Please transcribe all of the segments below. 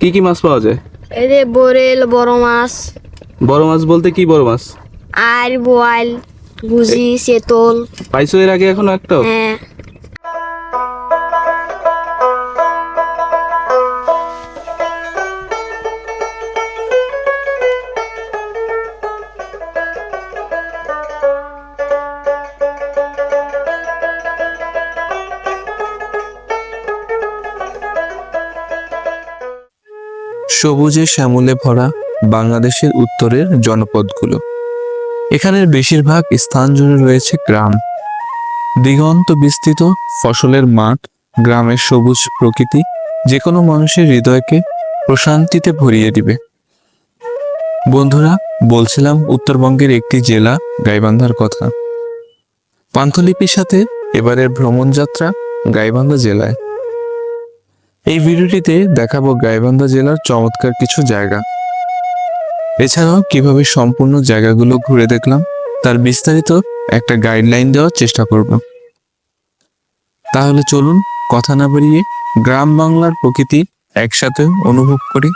কি কি মাছ পাওয়া যায়? এই যে বরেল বড় মাছ। বড় মাছ বলতে কি বড় মাছ? আর বোয়াল গুজি সেতল। পাইছো এর আগে এখনও একটা হ্যাঁ। সবুজে শ্যামলে ভরা বাংলাদেশের উত্তরের জনপদগুলো। এখানের বেশিরভাগ স্থান জুড়ে রয়েছে গ্রাম। দিগন্ত বিস্তৃত ফসলের মাঠ, গ্রামের সবুজ প্রকৃতি যে কোনো মানুষের হৃদয়কে প্রশান্তিতে ভরিয়ে দিবে। বন্ধুরা, বলছিলাম উত্তরবঙ্গের একটি জেলা গাইবান্ধার কথা। পান্থলিপির সাথে এবারের ভ্রমণযাত্রা গাইবান্ধা জেলায়। এই ভিডিওটিতে দেখাবো গাইবান্ধা জেলার চমৎকার কিছু জায়গা। এছাড়াও কীভাবে সম্পূর্ণ জায়গাগুলো ঘুরে দেখলাম, তার বিস্তারিত একটা গাইডলাইন দেওয়ার চেষ্টা করব। তাহলে চলুন কথা না বাড়িয়ে গ্রাম বাংলার প্রকৃতি একসাথে অনুভব করি।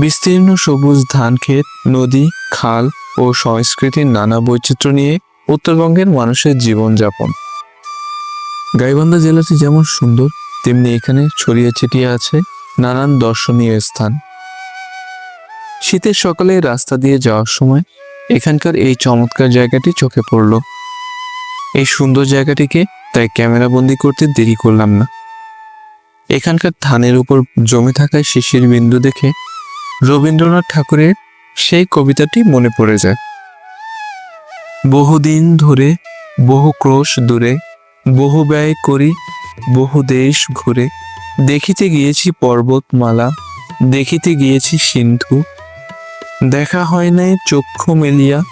বিস্তীর্ণ সবুজ ধান ক্ষেত নদী, খাল ও সংস্কৃতির নানা বৈচিত্র্য নিয়ে উত্তরবঙ্গের মানুষের জীবনযাপন। গাইবান্ধা জেলাটি যেমন সুন্দর, তেমনি এখানে ছড়িয়ে ছিটিয়ে আছে নানান দর্শনীয় স্থান। শীতের সকালে রাস্তা দিয়ে যাওয়ার সময় এখানকার এই চমৎকার জায়গাটি চোখে পড়ল। এই সুন্দর জায়গাটিকে তাই ক্যামেরা বন্দি করতে দেরি করলাম না। এখানকার ধানের উপর জমে থাকা শিশির বিন্দু দেখে রবীন্দ্রনাথ ঠাকুরের সেই কবিতাটি মনে পড়ে যায়। বহুদিন ধরে বহু ক্রোশ দূরে, বহু ব্যয় করি, বহু দেশ ঘুরে। দেখিতে গিয়েছি পর্বতমালা, দেখিতে গিয়েছি সিন্ধু। দেখা হয় নাই চক্ষু মেলিয়া,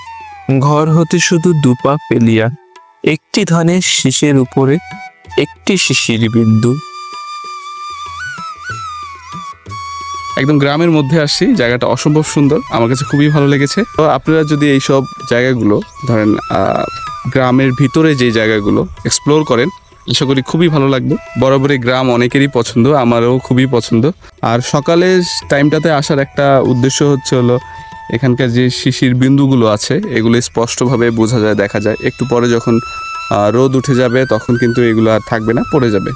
ঘর হতে শুধু দুপা পেলিয়া একটি ধানের শীষের উপরে, একটি শিশির বিন্দু। একদম গ্রামের মধ্যে আসছি, জায়গাটা অসম্ভব সুন্দর, আমার কাছে খুবই ভালো লেগেছে। তো আপনারা যদি এই সব জায়গাগুলো, ধরেন গ্রামের ভিতরে যে জায়গাগুলো এক্সপ্লোর করেন, আশা করি খুবই ভালো লাগবে। বরাবরই গ্রাম অনেকেরই পছন্দ, আমারও খুবই পছন্দ। আর সকালের টাইমটাতে আসার একটা উদ্দেশ্য হচ্ছে হলো, এখানকার যে শিশির বিন্দুগুলো আছে, এগুলো স্পষ্টভাবে বোঝা যায়, দেখা যায়। একটু পরে যখন রোদ উঠে যাবে, তখন কিন্তু এগুলো আর থাকবে না, পড়ে যাবে।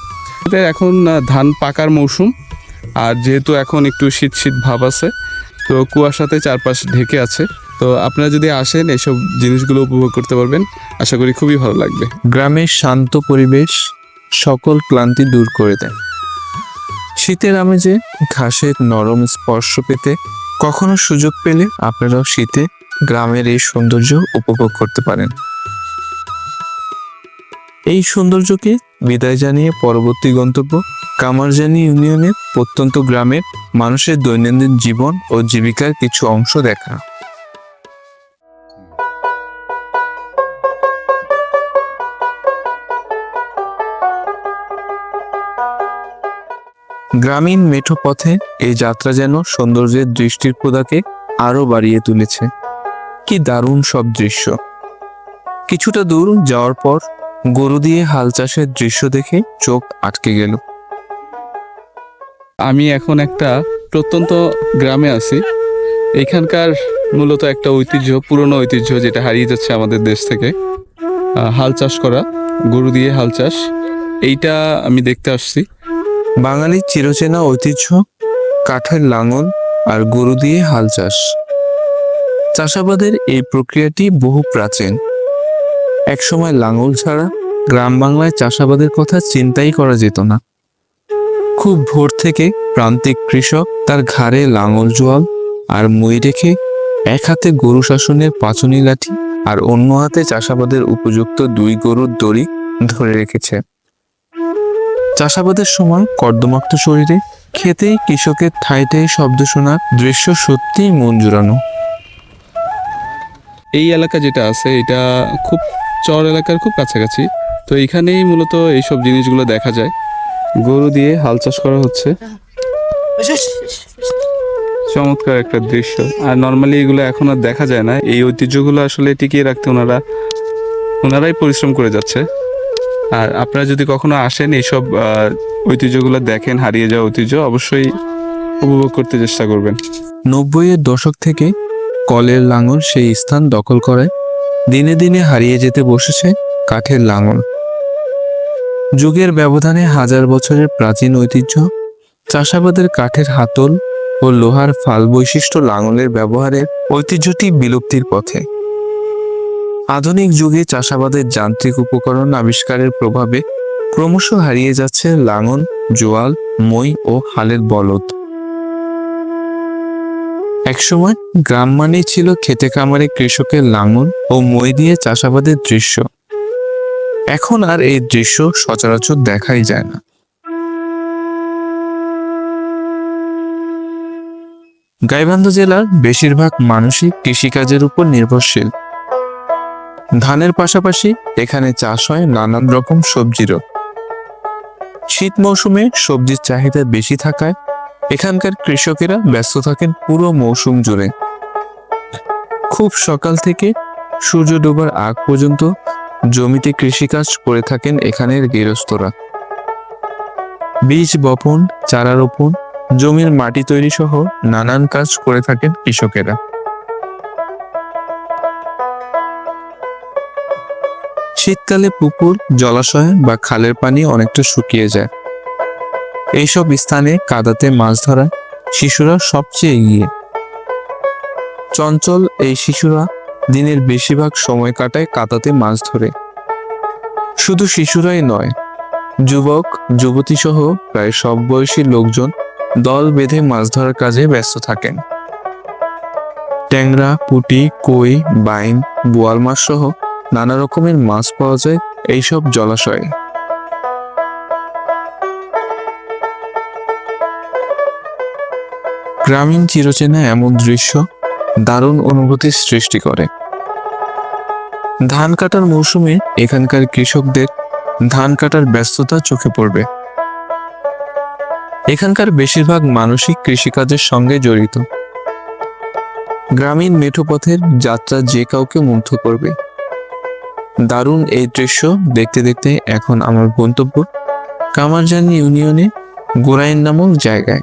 এখন ধান পাকার মৌসুম আর যেহেতু এখন একটু শীত শীত ভাব আছে, তো কুয়াশাতে চারপাশ ঢেকে আছে। তো আপনারা যদি আসেন, এসব জিনিসগুলো উপভোগ করতে পারবেন। আশা করি খুবই ভালো লাগবে। গ্রামের শান্ত পরিবেশ সকল ক্লান্তি দূর করে দেয়। শীতের আমেজে ঘাসের নরম স্পর্শ পেতে কখনো সুযোগ পেলে আপনারাও শীতে গ্রামের এই সৌন্দর্য উপভোগ করতে পারেন। এই সৌন্দর্যকে বিদায় জানিয়ে পরবর্তী গন্তব্য কামারজানি ইউনিয়নের প্রত্যন্ত গ্রামের মানুষের দৈনন্দিন জীবন ও জীবিকার কিছু অংশ দেখা। গ্রামীণ মেঠো পথে এই যাত্রা যেন সৌন্দর্যের দৃষ্টির প্রদাকে আরও বাড়িয়ে তুলেছে। কি দারুণ সব দৃশ্য। কিছুটা দূর যাওয়ার পর গরু দিয়ে হাল চাষের দৃশ্য দেখে চোখ আটকে গেল। আমি এখন একটা প্রত্যন্ত গ্রামে আছি। এখানকার মূলত একটা ঐতিহ্য, পুরনো ঐতিহ্য যেটা হারিয়ে যাচ্ছে আমাদের দেশ থেকে। হাল চাষ করা, গরু দিয়ে হাল চাষ, এইটা আমি দেখতে আসছি। বাঙালির চিরচেনা ঐতিহ্য, কাঠের লাঙল আর গরু দিয়ে হাল চাষ। চাষাবাদের এই প্রক্রিয়াটি বহু প্রাচীন। একসময় লাঙল ছাড়া গ্রাম বাংলায় চাষাবাদের কথা চিন্তাই করা যেত না। খুব ভোর থেকে প্রান্তিক কৃষক তার ঘাড়ে লাঙল জোয়াল আর মই রেখে এক হাতে গরু শাসনের পাঁচনি লাঠি আর অন্য হাতে চাষাবাদের উপযুক্ত দুই গরুর দড়ি ধরে রেখেছে। চাষাবাদের সময় কর্দমাক্ত শরীরে খেতেই কৃষকের ঠাই ঠাই শব্দ শোনার দৃশ্য সত্যিই মন জুড়ানো। এই এলাকা যেটা আছে, এটা খুব চর এলাকার খুব কাছাকাছি। তো এখানেই মূলত এইসব জিনিসগুলো দেখা যায়। গরু দিয়ে হাল চাষ করা হচ্ছে। চমৎকার একটা দৃশ্য। আর নর্মালি এগুলো এখন আর দেখা যায় না। এই ঐতিহ্যগুলো আসলে টিকিয়ে রাখতে ওনারা ওনারাই পরিশ্রম করে যাচ্ছে। আর আপনারা যদি কখনো আসেন এইসব ঐতিহ্যগুলো দেখেন হারিয়ে যাওয়া ঐতিহ্য অবশ্যই উপভোগ করতে চেষ্টা করবেন। নব্বইয়ের দশক থেকে কলের লাঙল সেই স্থান দখল করে দিনে দিনে হারিয়ে যেতে বসেছে কাঠের লাঙল। যুগের ব্যবধানে হাজার বছরের প্রাচীন ঐতিহ্য, চাষাবাদের কাঠের হাতল ও লোহার ফাল বৈশিষ্ট্য লাঙলের ব্যবহারের ঐতিহ্যটি বিলুপ্তির পথে। আধুনিক যুগে চাষাবাদের যান্ত্রিক উপকরণ আবিষ্কারের প্রভাবে ক্রমশ হারিয়ে যাচ্ছে লাঙল, জোয়াল, মই ও হালের বলদ। একসময় গ্রাম মানেই ছিল খেতে খামারে কৃষকের লাঙল ও মই দিয়ে চাষাবাদের দৃশ্য। এখন আর এই দৃশ্য সচরাচর দেখাই যায় না। গাইবান্ধা জেলার বেশিরভাগ মানুষই কৃষিকাজের উপর নির্ভরশীল। ধানের পাশাপাশি এখানে চাষ হয় নানান রকম সবজিরও শীত মৌসুমে সবজির চাহিদা বেশি থাকায় এখানকার কৃষকেরা ব্যস্ত থাকেন পুরো মৌসুম জুড়ে। খুব সকাল থেকে সূর্য ডোবার আগ পর্যন্ত জমিতে কৃষিকাজ করে থাকেন এখানের গৃহস্থরা। বীজ বপন, চারা রোপণ, জমির মাটি তৈরি সহ নানান কাজ করে থাকেন কৃষকেরা। শীতকালে পুকুর, জলাশয় বা খালের পানি অনেকটা শুকিয়ে যায়। এইসব স্থানে কাদাতে মাছ ধরা শিশুরা সবচেয়ে এগিয়ে। চঞ্চল এই শিশুরা দিনের বেশিরভাগ সময় কাটায় কাতাতে মাছ ধরে। শুধু শিশুরাই নয়, যুবক যুবতী সহ প্রায় সব বয়সী লোকজন দল বেঁধে মাছ ধরার কাজে ব্যস্ত থাকেন। ট্যাংরা, পুঁটি, কই, বাইন, বোয়াল মাছ সহ নানা রকমের মাছ পাওয়া যায় এইসব জলাশয়ে। গ্রামীণ চিরচেনা এমন দৃশ্য দারুণ অনুভূতির সৃষ্টি করে। ধান কাটার মৌসুমে এখানকার কৃষকদের ধান কাটার ব্যস্ততা চোখে পড়বে। এখানকার বেশিরভাগ মানুষই কৃষিকাজের সঙ্গে জড়িত। গ্রামীণ মেঠোপথের যাত্রা যে কাউকে মুগ্ধ করবে। দারুণ এই দৃশ্য দেখতে দেখতে এখন আমার গন্তব্য কামারজানি ইউনিয়নে গোরাইন নামক জায়গায়।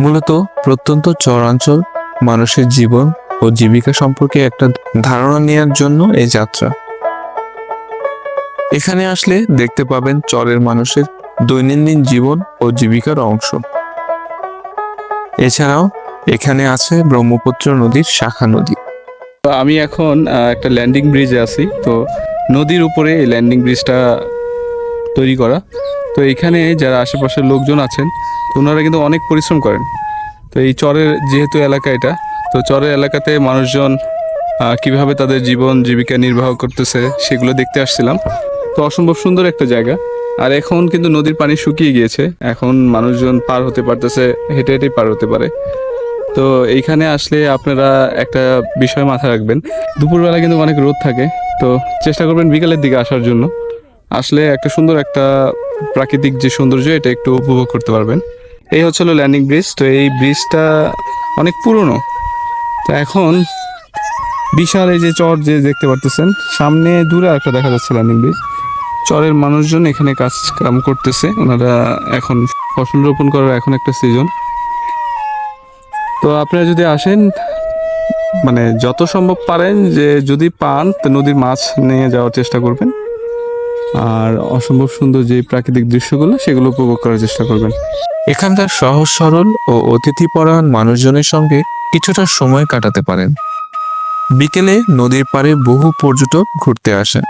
মূলত প্রত্যন্ত চরাঞ্চল মানুষের জীবন ও জীবিকা সম্পর্কে একটা ধারণা নেওয়ার জন্য এই যাত্রা। এখানে আসলে দেখতে পাবেন চরের মানুষের দৈনন্দিন জীবন ও জীবিকার অংশ। এছাড়াও এখানে আছে ব্রহ্মপুত্র নদীর শাখা নদী। তো আমি এখন একটা ল্যান্ডিং ব্রিজে আছি। তো নদীর উপরে এই ল্যান্ডিং ব্রিজটা তৈরি করা। তো এখানে যারা আশেপাশের লোকজন আছেন ওনারা কিন্তু অনেক পরিশ্রম করেন। তো এই চরের যেহেতু এলাকা এটা, তো চরের এলাকাতে মানুষজন কীভাবে তাদের জীবন জীবিকা নির্বাহ করতেছে সেগুলো দেখতে আসছিলাম। তো অসম্ভব সুন্দর একটা জায়গা। আর এখন কিন্তু নদীর পানি শুকিয়ে গিয়েছে। এখন মানুষজন পার হতে পারতেছে, হেঁটে হেঁটে পার হতে পারে। তো এইখানে আসলে আপনারা একটা বিষয় মাথায় রাখবেন। দুপুরবেলা কিন্তু অনেক রোদ থাকে। তো চেষ্টা করবেন বিকালের দিকে আসার জন্য। আসলে একটা সুন্দর একটা প্রাকৃতিক যে সৌন্দর্য, এটা একটু উপভোগ করতে পারবেন। এই হচ্ছিল ল্যান্ডিং ব্রিজ তো এই ব্রিজটা অনেক পুরনো। তো এখন বিশাল এই যে চর যে দেখতে পারতেছেন, সামনে দূরে একটা দেখা যাচ্ছে ল্যান্ডিং ব্রিজ চরের মানুষজন এখানে কাজ কাম করতেছে, ওনারা এখন ফসল রোপণ করার এখন একটা সিজন তো আপনারা যদি আসেন মানে যত সম্ভব পারেন যে যদি পান, তো নদীর মাছ নিয়ে যাওয়ার চেষ্টা করবেন। আর অসম্ভব সুন্দর যে প্রাকৃতিক দৃশ্যগুলো, সেগুলো উপভোগ করার চেষ্টা করবেন। এখানকার সহজ, সরল ও অতিথিপরায়ণ মানুষজনের সঙ্গে কিছুটা সময় কাটাতে পারেন। বিকেলে নদীর পাড়ে বহু পর্যটক ঘুরতে আসেন।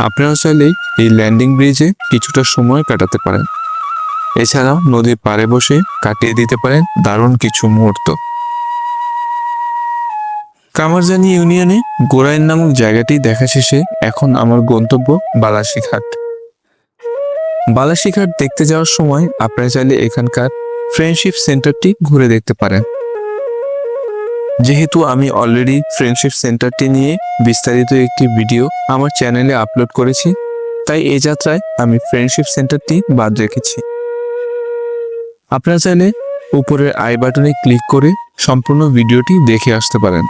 আপনারা চাইলেই এই ল্যান্ডিং ব্রিজে কিছুটা সময় কাটাতে পারেন। এছাড়াও নদীর পাড়ে বসে কাটিয়ে দিতে পারেন দারুণ কিছু মুহূর্ত। কামারজানি ইউনিয়নে গোরাইন নামক জায়গাটি দেখা শেষে এখন আমার গন্তব্য বালাসীঘাট। বালাসীঘাট দেখতে যাওয়ার সময় আপনারা চাইলে এখানকার ফ্রেন্ডশিপ সেন্টারটি ঘুরে দেখতে পারেন। যেহেতু আমি অলরেডি ফ্রেন্ডশিপ সেন্টারটি নিয়ে বিস্তারিত একটি ভিডিও আমার চ্যানেলে আপলোড করেছি, তাই এই যাত্রায় আমি ফ্রেন্ডশিপ সেন্টারটি বাদ রেখেছি। আপনারা চাইলে উপরের আই বাটনে ক্লিক করে সম্পূর্ণ ভিডিওটি দেখে আসতে পারেন।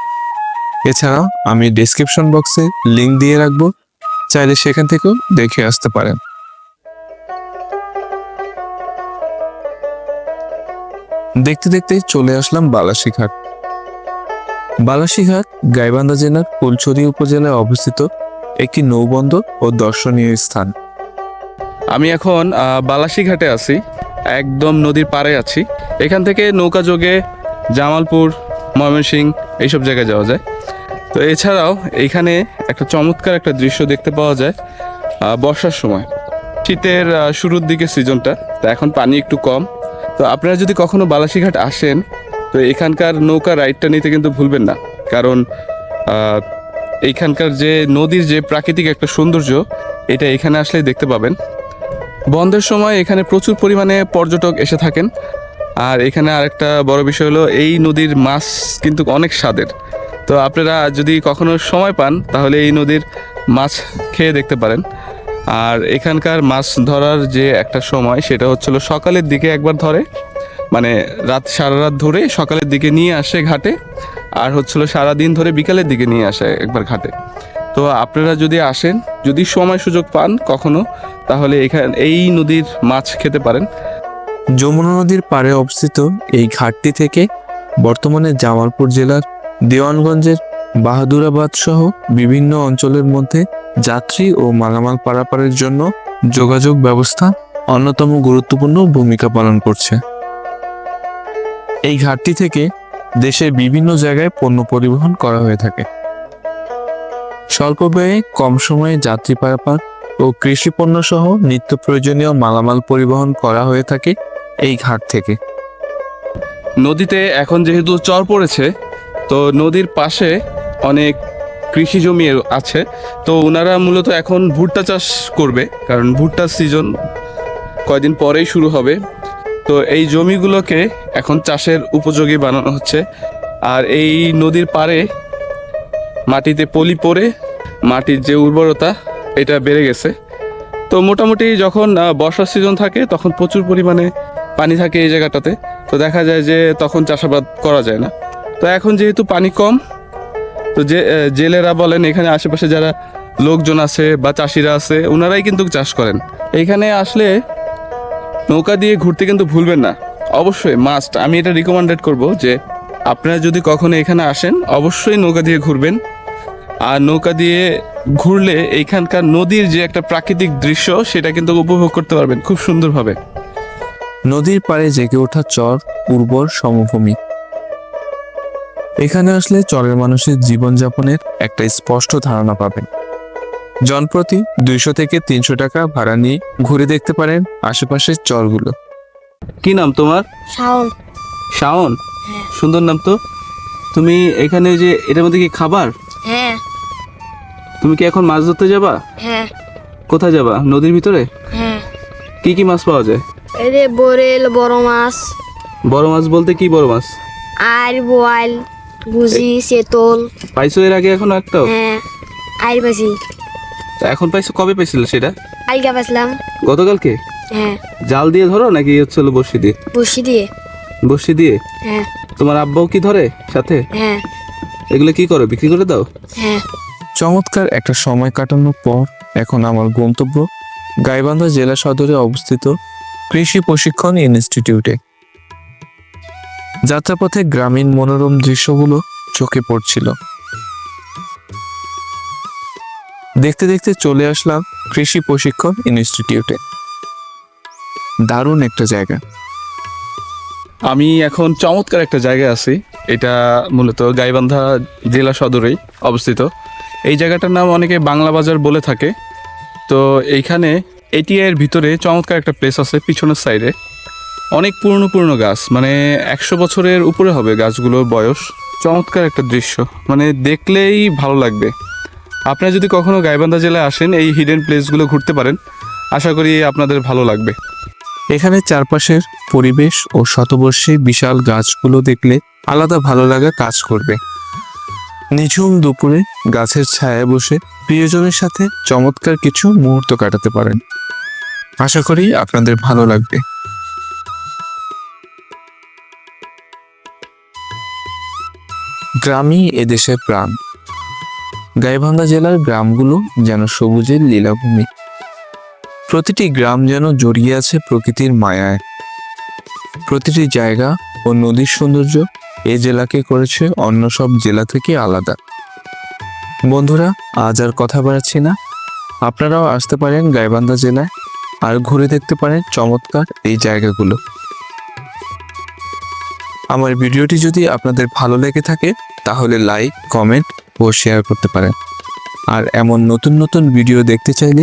এছাড়াও আমি ডেসক্রিপশন বক্সে লিংক দিয়ে রাখব চাইলে সেখান থেকেও দেখে আসতে পারেন। দেখতে দেখতে চলে আসলাম বালাসীঘাট। বালাসীঘাট গাইবান্ধা জেলার ফুলছড়ি উপজেলায় অবস্থিত একটি নৌবন্দর ও দর্শনীয় স্থান। আমি এখন আহ, বালাসী আছি একদম নদীর পাড়ে আছি। এখান থেকে নৌকা যোগে জামালপুর ময়মনসিং এইসব জায়গায় যাওয়া যায়। তো এছাড়াও এইখানে একটা চমৎকার একটা দৃশ্য দেখতে পাওয়া যায় বর্ষার সময়। শীতের শুরুর দিকে সিজনটা, তো এখন পানি একটু কম। তো আপনারা যদি কখনো বালাসীঘাট আসেন, তো এখানকার নৌকা রাইডটা নিতে কিন্তু ভুলবেন না। কারণ এইখানকার যে নদীর যে প্রাকৃতিক একটা সৌন্দর্য, এটা এখানে আসলেই দেখতে পাবেন। বন্ধের সময় এখানে প্রচুর পরিমাণে পর্যটক এসে থাকেন। আর এখানে আরেকটা বড় বিষয় হলো, এই নদীর মাছ কিন্তু অনেক স্বাদের। তো আপনারা যদি কখনো সময় পান, তাহলে এই নদীর মাছ খেয়ে দেখতে পারেন। আর এখানকার মাছ ধরার যে একটা সময়, সেটা হচ্ছিল সকালের দিকে একবার ধরে। মানে রাত সারা রাত ধরে সকালের দিকে নিয়ে আসে ঘাটে, আর হচ্ছিল সারা দিন ধরে বিকালের দিকে নিয়ে আসে একবার ঘাটে। তো আপনারা যদি আসেন, যদি সময় সুযোগ পান কখনো, তাহলে এখানে, এই নদীর মাছ খেতে পারেন। যমুনা নদীর পাড়ে অবস্থিত এই ঘাটটি থেকে বর্তমানে জামালপুর জেলার দেওয়ানগঞ্জের বাহাদুরাবাদ সহ বিভিন্ন অঞ্চলের মধ্যে যাত্রী ও মালামাল পারাপারের জন্য যোগাযোগ ব্যবস্থা অন্যতম গুরুত্বপূর্ণ ভূমিকা পালন করছে। এই ঘাটটি থেকে দেশের বিভিন্ন জায়গায় পণ্য পরিবহন করা হয়ে থাকে। স্বল্প ব্যয়ে কম সময়ে যাত্রী পারাপার ও কৃষি পণ্য সহ নিত্য প্রয়োজনীয় মালামাল পরিবহন করা হয়ে থাকে এই ঘাট থেকে। নদীতে এখন যেহেতু চর পড়েছে তো নদীর পাশে অনেক কৃষি জমি আছে। তো ওনারা মূলত এখন ভুট্টা চাষ করবে, কারণ ভুট্টার সিজন কয়দিন পরেই শুরু হবে। তো এই জমিগুলোকে এখন চাষের উপযোগী বানানো হচ্ছে। আর এই নদীর পাড়ে মাটিতে পলি পড়ে মাটির যে উর্বরতা, এটা বেড়ে গেছে। তো মোটামুটি যখন বর্ষার সিজন থাকে, তখন প্রচুর পরিমাণে পানি থাকে এই জায়গাটাতে। তো দেখা যায় যে তখন চাষাবাদ করা যায় না। তো এখন যেহেতু পানি কম, তো যে জেলেরা বলেন এখানে আশেপাশে যারা লোকজন আছে বা চাষিরা আছে ওনারাই কিন্তু চাষ করেন। এইখানে আসলে নৌকা দিয়ে ঘুরতে কিন্তু ভুলবেন না। অবশ্যই মাস্ট আমি এটা রিকমেন্ডেড করব যে, আপনারা যদি কখনো এখানে আসেন, অবশ্যই নৌকা দিয়ে ঘুরবেন। আর নৌকা দিয়ে ঘুরলে এইখানকার নদীর যে একটা প্রাকৃতিক দৃশ্য, সেটা কিন্তু উপভোগ করতে পারবেন খুব সুন্দরভাবে। নদীর পাড়ে জেগে ওঠা চর উর্বর সমভূমি। এখানে আসলে চরের মানুষের জীবনযাপনের একটা স্পষ্ট ধারণা পাবেন। জনপ্রতি দুইশো থেকে তিনশো টাকা ভাড়া নিয়ে ঘুরে দেখতে পারেন আশেপাশের চরগুলো। কি নাম তোমার? শাওন। শাওন? হ্যাঁ। সুন্দর নাম তো। তুমি এখানে যে এটার মধ্যে কি খাবার? হ্যাঁ। তুমি কি এখন মাছ ধরতে যাবা? হ্যাঁ। কোথায় যাবা? নদীর ভিতরে? হ্যাঁ। কি কি মাছ পাওয়া যায়? এই যে বরেল বড় মাছ। বড় মাছ বলতে কি বড় মাছ? আর বোয়াল। গুজি সেতল। পাইছো এর আগে এখনও একটা? হ্যাঁ আর পাইছি। তা এখন পাইছো কবে পাইছিল সেটা? কালকে পাইছিলাম। গতকালকে? হ্যাঁ। জাল দিয়ে ধরো নাকি হচ্ছে হলো বড়শি দিয়ে? বসি দিয়ে। বড়শি দিয়ে? হ্যাঁ। তোমার আব্বাও কি ধরে সাথে? হ্যাঁ। এগুলো কি করো বিক্রি করে দাও? হ্যাঁ। চমৎকার একটা সময় কাটানোর পর এখন আমার গন্তব্য গাইবান্ধা জেলা সদরে অবস্থিত কৃষি প্রশিক্ষণ ইনস্টিটিউটে। যাত্রাপথে গ্রামীণ মনোরম দৃশ্যগুলো চোখে পড়ছিল। দেখতে দেখতে চলে আসলাম কৃষি প্রশিক্ষণ ইনস্টিটিউটে। দারুণ একটা জায়গা। আমি এখন চমৎকার একটা জায়গায় আছি। এটা মূলত গাইবান্ধা জেলা সদরেই অবস্থিত। এই জায়গাটার নাম অনেকে বাংলা বাজার বলে থাকে। তো এইখানে এটিআইয়ের ভিতরে চমৎকার একটা প্লেস আছে, পিছনের সাইডে অনেক পুরনো পুরনো গাছ মানে একশো বছরের উপরে হবে গাছগুলোর বয়স। চমৎকার একটা দৃশ্য মানে দেখলেই ভালো লাগবে। আপনারা যদি কখনো গাইবান্ধা জেলায় আসেন, এই হিডেন প্লেসগুলো ঘুরতে পারেন। আশা করি আপনাদের ভালো লাগবে। এখানে চারপাশের পরিবেশ ও শতবর্ষী বিশাল গাছগুলো দেখলে আলাদা ভালো লাগা কাজ করবে। নিঝুম দুপুরে গাছের ছায়ায় বসে প্রিয়জনের সাথে চমৎকার কিছু মুহূর্ত কাটাতে পারেন। আশা করি আপনাদের ভালো লাগবে। গ্রামই এদেশের প্রাণ। গাইবান্ধা জেলার গ্রামগুলো যেন সবুজের লীলাভূমি। প্রতিটি গ্রাম যেন জড়িয়ে আছে প্রকৃতির মায়ায়। প্রতিটি জায়গা ও নদীর সৌন্দর্য এই জেলাকে করেছে অন্য সব জেলা থেকে আলাদা। বন্ধুরা, আজ আর কথা বাড়াচ্ছি না। আপনারাও আসতে পারেন গাইবান্ধা জেলায় আর ঘুরে দেখতে পারেন চমৎকার এই জায়গাগুলো। আমার ভিডিওটি যদি আপনাদের ভালো লেগে থাকে তাহলে লাইক কমেন্ট ও শেয়ার করতে পারেন আর এমন নতুন নতুন ভিডিও দেখতে চাইলে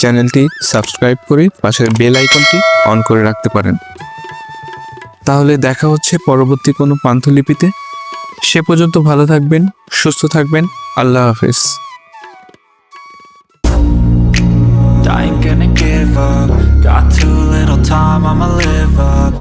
চ্যানেলটি সাবস্ক্রাইব করে পাশের বেল আইকনটি অন করে রাখতে পারেন তাহলে দেখা হচ্ছে পরবর্তী কোনো পান্থলিপিতে সে পর্যন্ত ভালো থাকবেন সুস্থ থাকবেন আল্লাহ হাফেজ I gonna give up. Got too little time, I'ma live up.